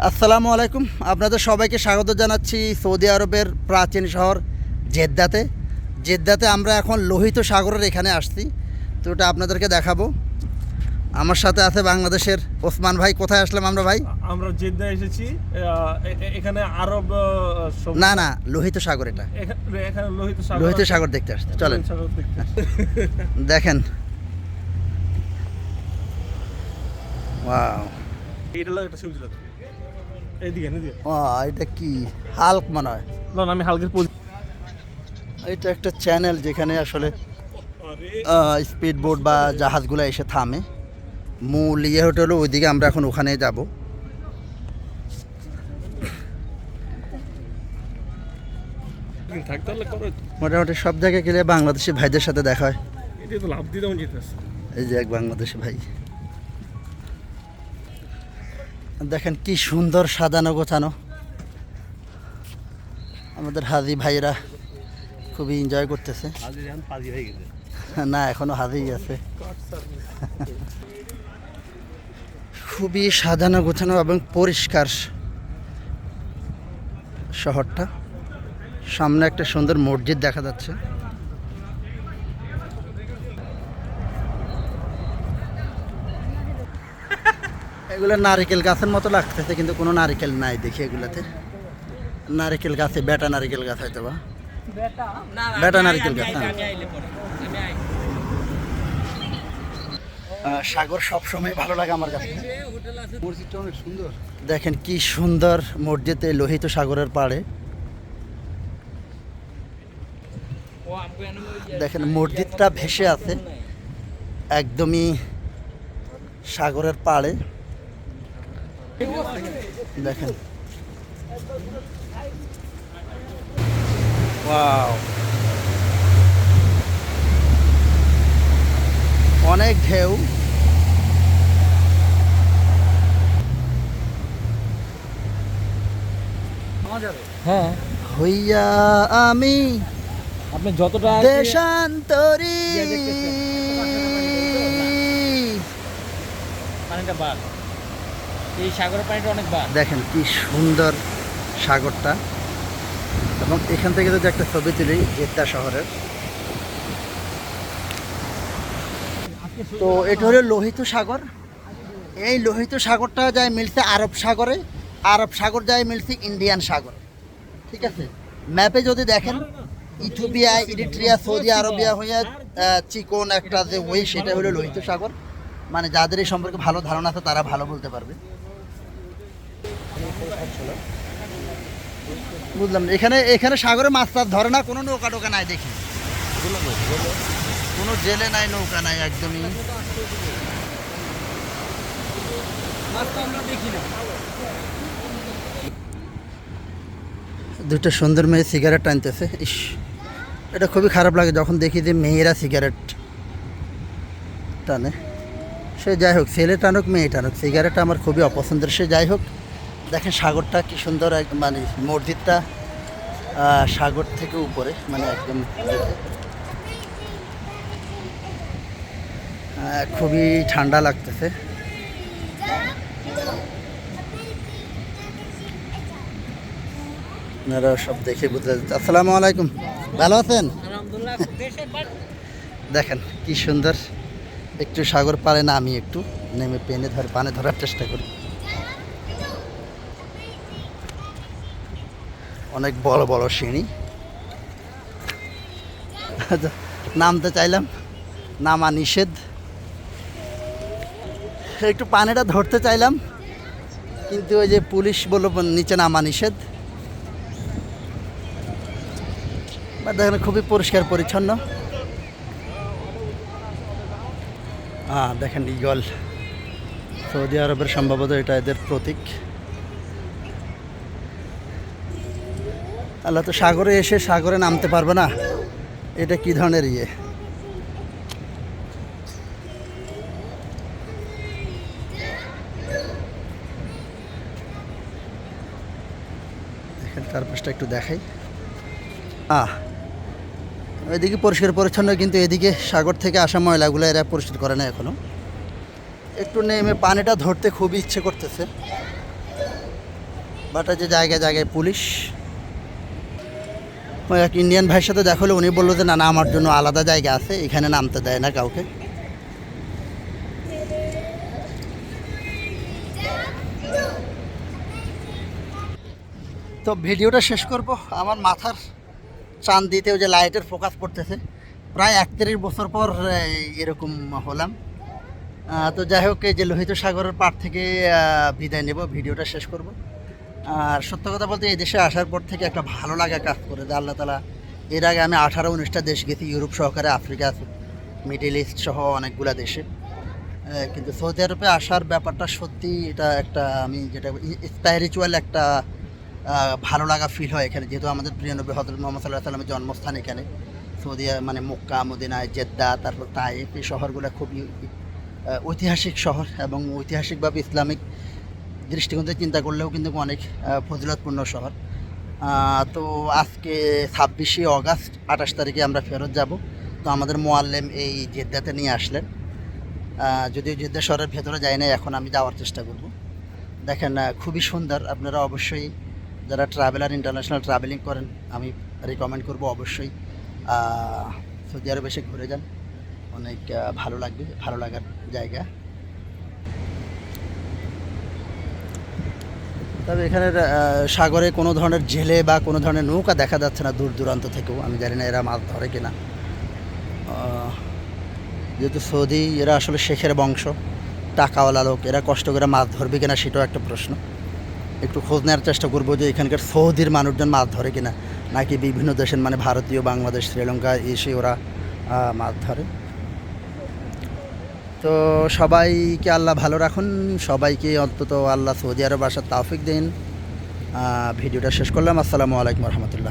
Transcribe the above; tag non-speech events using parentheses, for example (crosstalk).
আসসালামু আলাইকুম। আপনাদের সবাইকে স্বাগত জানাচ্ছি সৌদি আরবের প্রাচীন শহর জেদ্দাতে। জেদ্দাতে আমরা এখন লোহিত সাগরের এখানে আসছি। তো ওটা আপনাদেরকে দেখাবো। আমার সাথে আছে বাংলাদেশের ওসমান ভাই। কোথায় আসলাম আমরা ভাই? আমরা জেদ্দা এসেছি। এখানে আরব না না লোহিত সাগর এটা। এখানে লোহিত সাগর লোহিত সাগর দেখতে আসছে। চলেন। (laughs) দেখেন। (laughs) ওয়াও। এটা একটা এইদিকে ও এটা কি? হাল্ক মনে হয়। না আমি হালকের এটা একটা চ্যানেল যেখানে আসলে স্পিড বোট বা জাহাজগুলো এসে থামে। মূল ইয়ে হোটেল ওইদিকে আমরা এখন ওখানে যাব। মোটামুটি সব জায়গায় গেলে বাংলাদেশি ভাইদের সাথে দেখা হয়। এই যে এক বাংলাদেশি ভাই। দেখেন কি সুন্দর সাজানো গোছানো। আমাদের হাজি ভাইরা খুবই এনজয় করতেছে। না এখনও হাজিই আছে। খুবই সাজানো গোছানো এবং পরিষ্কার শহরটা। সামনে একটা সুন্দর মসজিদ দেখা যাচ্ছে। এগুলো নারিকেল গাছের মতো লাগতেছে কিন্তু কোনো নারিকেল নাই দেখি এগুলাতে। নারিকেল গাছে বেটা নারিকেল গাছ হয়তো বা। বেটা? নারিকেল গাছ হ্যাঁ। সাগর সব সময় ভালো লাগে আমার কাছে। মসজিদটা অনেক সুন্দর। দেখেন কি সুন্দর মসজিদে লোহিত সাগরের পাড়ে। দেখেন মসজিদটা ভেসে আছে। একদমই সাগরের পাড়ে। দেখেন। অনেক ঢেউ। হ্যাঁ। হইয়া আমি আপনি যতটা দেশান্তরী। পানিটা বার। এই সাগরের পানিটা অনেক বার দেখেন কি সুন্দর সাগরটা। এবং এখান থেকে যদি একটা ছবি তুলি জেদ্দা শহরের। তো এটা হলো লোহিত সাগর। এই লোহিত সাগরটা যায় মিলছে আরব সাগরে। আরব সাগর যায় মিলছে ইন্ডিয়ান সাগর। ঠিক আছে? ম্যাপে যদি দেখেন, ইথিওপিয়া, ইরিট্রিয়া, সৌদি আরবিয়া হইয়া চিকন একটা যে ওই সেটা হলো লোহিত সাগর। মানে যাদের এই সম্পর্কে ভালো ধারণা আছে, তারা ভালো বলতে পারবে। বুঝলাম এখানে এখানে সাগরে মাছ টাছ ধরে না? কোনো নৌকা টোকা নাই দেখি। কোনো জেলে নাই নৌকা নাই একদমই। দুটো সুন্দর মেয়ে সিগারেট টানতেছে ইস এটা খুবই খারাপ লাগে যখন দেখি যে মেয়েরা সিগারেট টানে। সে যাই হোক ছেলে টানুক মেয়ে টানুক সিগারেট আমার খুবই অপছন্দের। সে যাই হোক দেখেন সাগরটা কি সুন্দর এক মানে মসজিদটা সাগর থেকে উপরে মানে একদম খুবই ঠান্ডা লাগতেছে। আপনারা সব দেখে বুঝতে আসসালামু আলাইকুম। ভালো আছেন? দেখেন কি সুন্দর। একটু সাগর পারে না আমি একটু নেমে পেনে ধরে পানে ধরার চেষ্টা করি। অনেক বড় বড় সিঁড়ি। নামতে চাইলাম, নামা নিষেধ। একটু পানিটা ধরতে চাইলাম, কিন্তু ওই যে পুলিশ বলল নিচে নামা নিষেধ। বা দেখেন, খুবই পরিষ্কার পরিচ্ছন্ন। হ্যাঁ দেখেন ইগল সৌদি আরবের সম্ভবত এটা এদের প্রতীক। আল্লাহ তো সাগরে এসে সাগরে নামতে পারবে না। এটা কি ধরনের ইয়ে? চারপাশটা একটু দেখাই। আহ এদিকে পরিষ্কার পরিচ্ছন্ন, কিন্তু এদিকে সাগর থেকে আসা ময়লাগুলো এরা পরিষ্কার করে না এখনও। একটু নেমে পানিটা ধরতে খুবই ইচ্ছে করতেছে। বাট যে জায়গায় জায়গায় পুলিশ। এক ইন্ডিয়ান ভাইয়ের সাথে দেখা হলো, উনি বলল যে, না না, আমার জন্য আলাদা জায়গা আছে, এখানে নামতে দেয় না কাউকে। তো ভিডিওটা শেষ করব। আমার মাথার চান দিতেও যে লাইটের ফোকাস পড়তেছে, প্রায় একত্রিশ বছর পর এরকম হলাম। তো যাই হোক, এই যে লোহিত সাগরের পাড় থেকে বিদায় নেব, ভিডিওটা শেষ করব। আর সত্য কথা বলতে এই দেশে আসার পর থেকে একটা ভালো লাগা কাজ করে যে আল্লাহ তালা এর আগে আমি আঠারো উনিশটা দেশ গেছি, ইউরোপ সহকারে, আফ্রিকা মিডিল ইস্ট সহ অনেকগুলা দেশে। কিন্তু সৌদি আরবে আসার ব্যাপারটা সত্যি এটা একটা আমি যেটা স্প্যারিচুয়াল একটা ভালো লাগা ফিল হয় এখানে। যেহেতু আমাদের প্রিয় নবী হজরত মোহাম্মদ সাল্লাহ সাল্লামের জন্মস্থান এখানে। সৌদি মানে মক্কা, মদিনায়, জেদ্দা, তারপর তাইফ এই শহরগুলো খুবই ঐতিহাসিক শহর এবং ঐতিহাসিকভাবে ইসলামিক দৃষ্টিকোণ চিন্তা করলেও কিন্তু অনেক ফজিলতপূর্ণ শহর। তো আজকে ছাব্বিশে অগাস্ট, আঠাশ তারিখে আমরা ফেরত যাব। তো আমাদের মোয়াল্লেম এই জেদ্দাতে নিয়ে আসলেন। যদিও জেদ্দা শহরের ভেতরে যাই না এখন আমি যাওয়ার চেষ্টা করব। দেখেন খুবই সুন্দর। আপনারা অবশ্যই যারা ট্রাভেলার ইন্টারন্যাশনাল ট্রাভেলিং করেন, আমি রেকমেন্ড করব অবশ্যই সৌদি আরবে এসে ঘুরে যান। অনেক ভালো লাগবে, ভালো লাগার জায়গা। তবে এখানের সাগরে কোনো ধরনের জেলে বা কোনো ধরনের নৌকা দেখা যাচ্ছে না দূর দূরান্ত থেকেও। আমি জানি না এরা মাছ ধরে কিনা। যেহেতু সৌদি, এরা আসলে শেখের বংশ, টাকাওয়ালা লোক, এরা কষ্ট করে মাছ ধরবে কিনা সেটাও একটা প্রশ্ন। একটু খোঁজ নেওয়ার চেষ্টা করব যে এখানকার সৌদির মানুষজন মাছ ধরে কিনা, নাকি বিভিন্ন দেশের মানে ভারতীয়, বাংলাদেশ, শ্রীলঙ্কা, এসে ওরা মাছ ধরে। তো সবাইকে আল্লাহ ভালো রাখুন, সবাইকে অন্তত আল্লাহ সৌদি আরব আসার তাওফিক দিন। ভিডিওটা শেষ করলাম। আসসালামু আলাইকুম রহমতুল্লাহ।